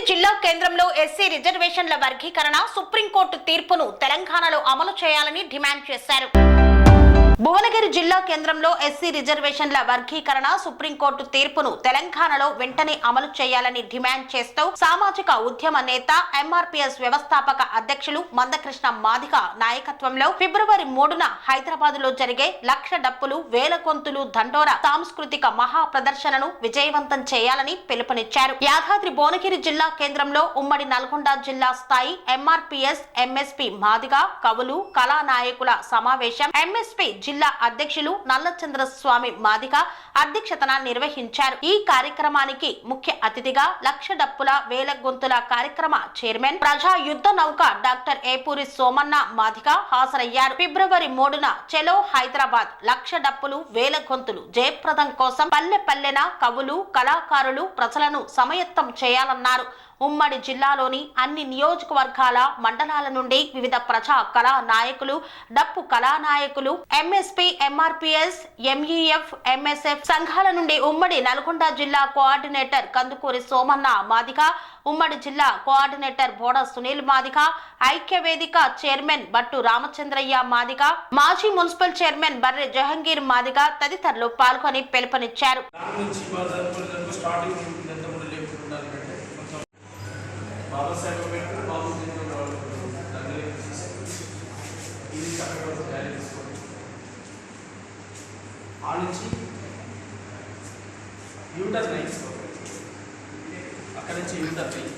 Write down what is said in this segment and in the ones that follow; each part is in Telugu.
ప్రతి జిల్లా కేంద్రంలో ఎస్సీ రిజర్వేషన్ల వర్గీకరణ సుప్రీంకోర్టు తీర్పును తెలంగాణలో అమలు చేయాలని డిమాండ్ చేశారు. భువనగిరి జిల్లా కేంద్రంలో ఎస్సీ రిజర్వేషన్ల వర్గీకరణ సుప్రీంకోర్టు తీర్పును తెలంగాణలో వెంటనే అమలు చేయాలని డిమాండ్ చేస్తూ సామాజిక ఉద్యమ నేత ఎంఆర్పీఎస్ వ్యవస్థాపక అధ్యక్షులు మందకృష్ణ మాదిక నాయకత్వంలో ఫిబ్రవరి మూడున హైదరాబాద్లో జరిగే లక్ష డప్పులు వేల కొంతులు దండోర సాంస్కృతిక మహా ప్రదర్శనను విజయవంతం చేయాలని పిలుపునిచ్చారు. యాదాద్రి భువనగిరి జిల్లా కేంద్రంలో ఉమ్మడి నల్గొండ జిల్లా స్థాయి ఎంఆర్పీఎస్ ఎంఎస్పీ మాదిగ కవులు కళానాయకుల సమావేశం ఎంఎస్పీ జిల్లా అధ్యక్షులు నల్లచంద్ర స్వామి మాదిక అధ్యక్షతన నిర్వహించారు. ఈ కార్యక్రమానికి ముఖ్య అతిథిగా లక్ష డప్పుల వేల గొంతుల కార్యక్రమ చైర్మన్ ప్రజా యుద్ధ నౌక డాక్టర్ ఏపూరి సోమన్న మాదిక హాజరయ్యారు. ఫిబ్రవరి మూడున చెలో హైదరాబాద్ లక్ష డప్పులు వేల గొంతులు జయప్రదం కోసం పల్లె పల్లెన కవులు కళాకారులు ప్రజలను సమయత్తం చేయాలన్నారు. ఉమ్మడి జిల్లాలోని అన్ని నియోజకవర్గాల మండలాల నుండి వివిధ ప్రజా కళా నాయకులు డప్పు కళానాయకులు ఎంఎస్పీ ఎంఆర్పిఎస్ ఎంఈఎఫ్ ఎంఎస్ఎఫ్ సంఘాల నుండి ఉమ్మడి నల్గొండ జిల్లా కోఆర్డినేటర్ కందుకూరి సోమన్న మాదిక ఉమ్మడి జిల్లా కోఆర్డినేటర్ బోడ సునీల్ మాదిక ఐక్య వేదిక చైర్మన్ బట్టు రామచంద్రయ్య మాదిక మాజీ మున్సిపల్ చైర్మన్ బర్రె జహంగీర్ మాదిక తదితరులు పాల్గొని పిలుపునిచ్చారు. బాబాసాహెబ్ అంబేద్కర్ బాబు జయంతి ఇది చక్కగా తయారు చేసుకోండి ఆ నుంచి యూటర్న్ వేసుకోండి అక్కడ నుంచి యూటర్ అయ్యి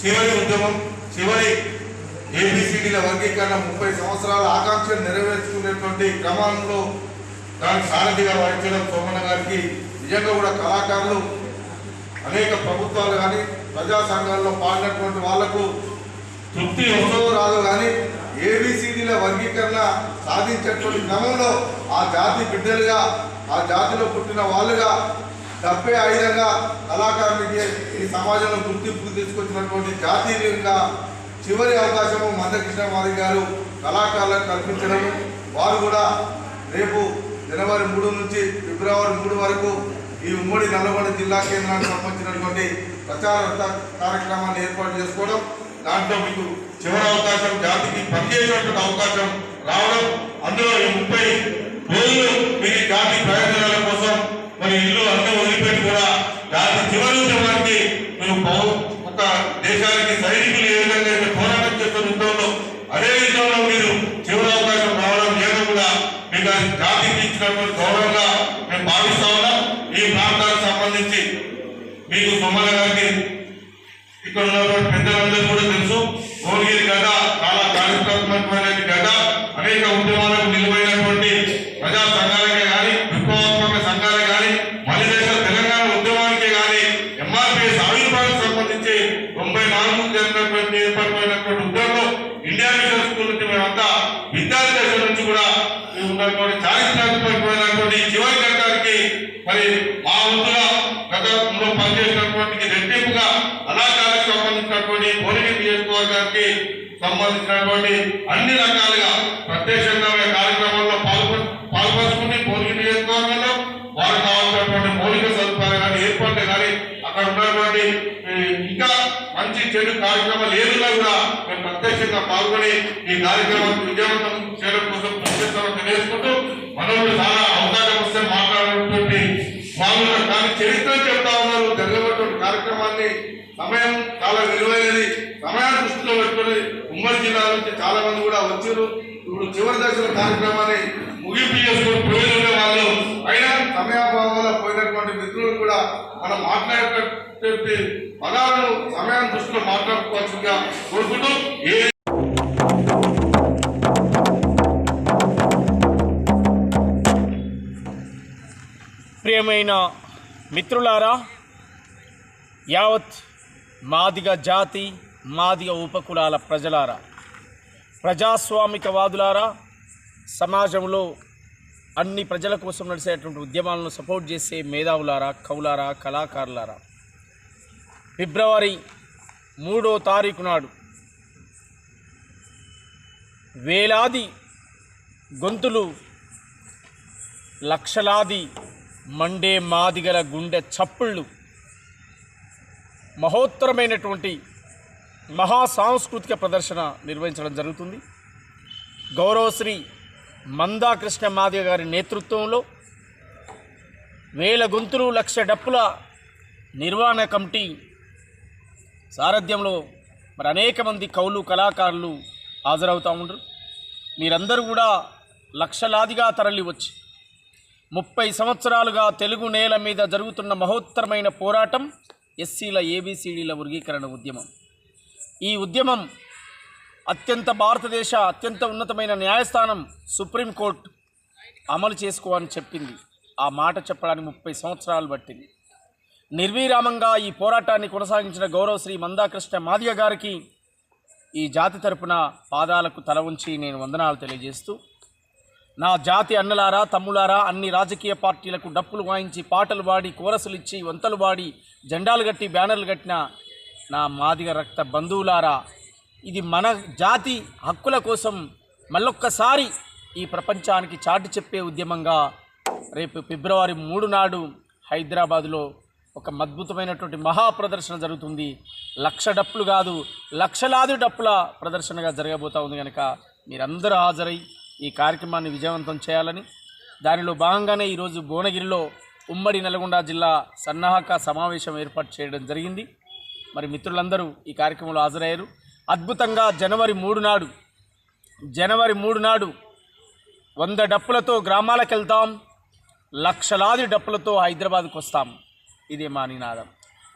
చివరి ఉద్యమం చివరి ఏబిసిడీల వర్గీకరణ ముప్పై సంవత్సరాల ఆకాంక్షలు నెరవేర్చుకునేటువంటి క్రమంలో దానికి సారథిగా వహించడం సోమన్న గారికి నిజంగా కూడా కళాకారులు అనేక ప్రభుత్వాలు కానీ ప్రజా సంఘాల్లో పాడినటువంటి వాళ్ళకు తృప్తి వస్తుందో రాదో కానీ ఏబిసిడీల వర్గీకరణ సాధించేటువంటి క్రమంలో ఆ జాతి బిడ్డలుగా ఆ జాతిలో పుట్టిన వాళ్ళుగా డబ్బే ఆయుధంగా కళాకారులకి ఈ సమాజంలో గుర్తింపు తీసుకొచ్చినటువంటి జాతీయంగా చివరి అవకాశము మందకృష్ణ మాది గారు కళాకారులకు కల్పించడం. వారు కూడా రేపు జనవరి మూడు నుంచి ఫిబ్రవరి మూడు వరకు ఈ ఉమ్మడి నల్లగొండ జిల్లా కేంద్రానికి సంబంధించినటువంటి ప్రచార కార్యక్రమాన్ని ఏర్పాటు చేసుకోవడం. దాంట్లో మీకు చివరి అవకాశం జాతికి పనిచేసేటువంటి అవకాశం రావడం. అందులో ఈ ముప్పై రోజులు మీ జాతి ప్రయోజనాల కోసం మరి ఇల్లు అన్ని వదిలిపెట్టి కూడా దాని చివరి ఉద్యమానికి మేము ఒక దేశానికి సైనికులు ఏ విధంగా పోరాటం చేస్తున్న యుద్ధంలో అదే విధంలో మీరు చివరి అవకాశం రావడం ఏదో కూడా మీకు జాతికి ఇచ్చినటువంటి గౌరవంగా మేము భావిస్తా ఉన్నాం. ఈ ప్రాంతానికి సంబంధించి మీకు సొమ్మల గారికి ఇక్కడ ఉన్నటువంటి పెద్దలందరూ కూడా తెలుసు. భువనగిరి గద చాలా చారిత్రాత్మకమైన గద అనేక ఉద్యమాలకు నిలువైనటువంటి ఉన్నటువంటి చారిత్రాత్మకమైనటువంటి చివరి ఘట్టానికి మరి మా వంతుగా గతంలో పనిచేసినటువంటి రెట్టింపుగా అలాకాలకు సంబంధించినటువంటి పోలింగ్ నియోజకవర్గానికి సంబంధించినటువంటి అన్ని రకాలుగా ప్రత్యక్షంగా కార్యక్రమంలో పాల్గొ పాల్పంచుకుని పోలింగ్ నియోజకవర్గంలో వారు కావాల్సినటువంటి మౌలిక సదుపాయాలు కానీ ఏర్పాట్లు కానీ అక్కడ ఉన్నటువంటి మంచి చెడు కార్యక్రమాలు ఏదున్నా కూడా మేము ప్రత్యక్షంగా పాల్గొని ఈ కార్యక్రమాన్ని విజయవంతం చేయడం కోసం కృషి తెలియజేసుకుంటూ మనోళ్ళు చాలా అవకాశం వస్తే మాట్లాడేటువంటి మామూలుగా కానీ చరిత్ర చెప్తా ఉన్నారు. జరిగినటువంటి కార్యక్రమాన్ని సమయం చాలా విలువైనది. సమయాన్ని దృష్టిలో పెట్టుకుని ఉమ్మడి జిల్లా నుంచి చాలా మంది కూడా వచ్చారు ఇప్పుడు చివరి దశల కార్యక్రమాన్ని ముగింపు చేసుకుని పోయిన వాళ్ళు అయినా సమయాభావంలో పోయినటువంటి మిత్రులు కూడా మనం మాట్లాడేటటువంటి పదాలను సమయాన్ని దృష్టిలో మాట్లాడుకోవాల్సిందిగా కోరుకుంటూ ఏ ప్రియమైన మిత్రులారా యావత్ మాదిగ జాతి మాదిగ ఉపకులాల ప్రజలారా ప్రజాస్వామికవాదులారా సమాజంలో అన్ని ప్రజల కోసం నడిచేటువంటి ఉద్యమాలను సపోర్ట్ చేసే మేధావులారా కవులారా కళాకారులారా ఫిబ్రవరి మూడో తారీఖు నాడు వేలాది గొంతులు లక్షలాది మండే మాదిగల గుండె చప్పుళ్ళు మహోత్తరమైనటువంటి మహా సాంస్కృతిక ప్రదర్శన నిర్వహించడం జరుగుతుంది. గౌరవశ్రీ మందాకృష్ణ మాదిగ గారి నేతృత్వంలో వేల గొంతులు లక్ష డప్పుల నిర్వహణ కమిటీ సారథ్యంలో మరి అనేక మంది కవులు కళాకారులు హాజరవుతూ ఉండరు. మీరందరూ కూడా లక్షలాదిగా తరలి వచ్చి ముప్పై సంవత్సరాలుగా తెలుగు నేల మీద జరుగుతున్న మహోత్తరమైన పోరాటం ఎస్సీల ఏబీసీడీల వర్గీకరణ ఉద్యమం. ఈ ఉద్యమం అత్యంత భారతదేశ అత్యంత ఉన్నతమైన న్యాయస్థానం సుప్రీంకోర్టు అమలు చేసుకోవాలని చెప్పింది. ఆ మాట చెప్పడానికి ముప్పై సంవత్సరాలు పట్టింది. నిర్విరామంగా ఈ పోరాటాన్ని కొనసాగించిన గౌరవ శ్రీ మందాకృష్ణ మాదిగ గారికి ఈ జాతి తరపున పాదాలకు తల ఉంచి నేను వందనాలు తెలియజేస్తూ నా జాతి అన్నలారా తమ్ములారా అన్ని రాజకీయ పార్టీలకు డప్పులు వాయించి పాటలు పాడి కోరసులు ఇచ్చి వంతలు పాడి జెండాలు కట్టి బ్యానర్లు కట్టిన నా మాదిగ రక్త బంధువులారా ఇది మన జాతి హక్కుల కోసం మళ్ళొక్కసారి ఈ ప్రపంచానికి చాటి చెప్పే ఉద్యమంగా రేపు ఫిబ్రవరి మూడు నాడు హైదరాబాదులో ఒక అద్భుతమైనటువంటి మహా ప్రదర్శన జరుగుతుంది. లక్ష డప్పులు కాదు లక్షలాది డప్పుల ప్రదర్శనగా జరగబోతూ ఉంది కనుక మీరందరూ హాజరై ఈ కార్యక్రమాన్ని విజయవంతం చేయాలని దానిలో భాగంగానే ఈరోజు భువనగిరిలో ఉమ్మడి నల్గొండ జిల్లా సన్నాహక సమావేశం ఏర్పాటు చేయడం జరిగింది. మరి మిత్రులందరూ ఈ కార్యక్రమంలో హాజరయ్యారు. అద్భుతంగా జనవరి మూడు నాడు జనవరి మూడు నాడు వంద డప్పులతో గ్రామాలకు వెళ్తాం లక్షలాది డప్పులతో హైదరాబాద్కు వస్తాం. ఇదే మా నినాదం.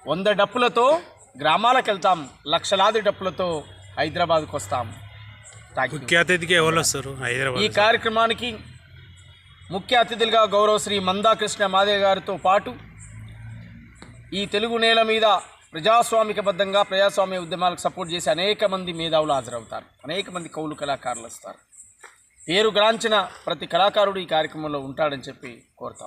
వంద డప్పులతో గ్రామాలకు వెళ్తాం. లక్షలాది డప్పులతో హైదరాబాద్కు వస్తాం. ముఖ్య అతిథికి ఎవరు వస్తారు? ఈ హైదరాబాద్ కార్యక్రమానికి ముఖ్య అతిథులుగా గౌరవ శ్రీ మందాకృష్ణ మాదేవ్ గారితో పాటు ఈ తెలుగు నేల మీద ప్రజాస్వామికబద్ధంగా ప్రజాస్వామ్య ఉద్యమాలకు సపోర్ట్ చేసి అనేక మంది మేధావులు హాజరవుతారు. అనేక మంది కవులు కళాకారులు వస్తారు. పేరుగాంచిన ప్రతి కళాకారుడు ఈ కార్యక్రమంలో ఉంటాడని చెప్పి కోరుతా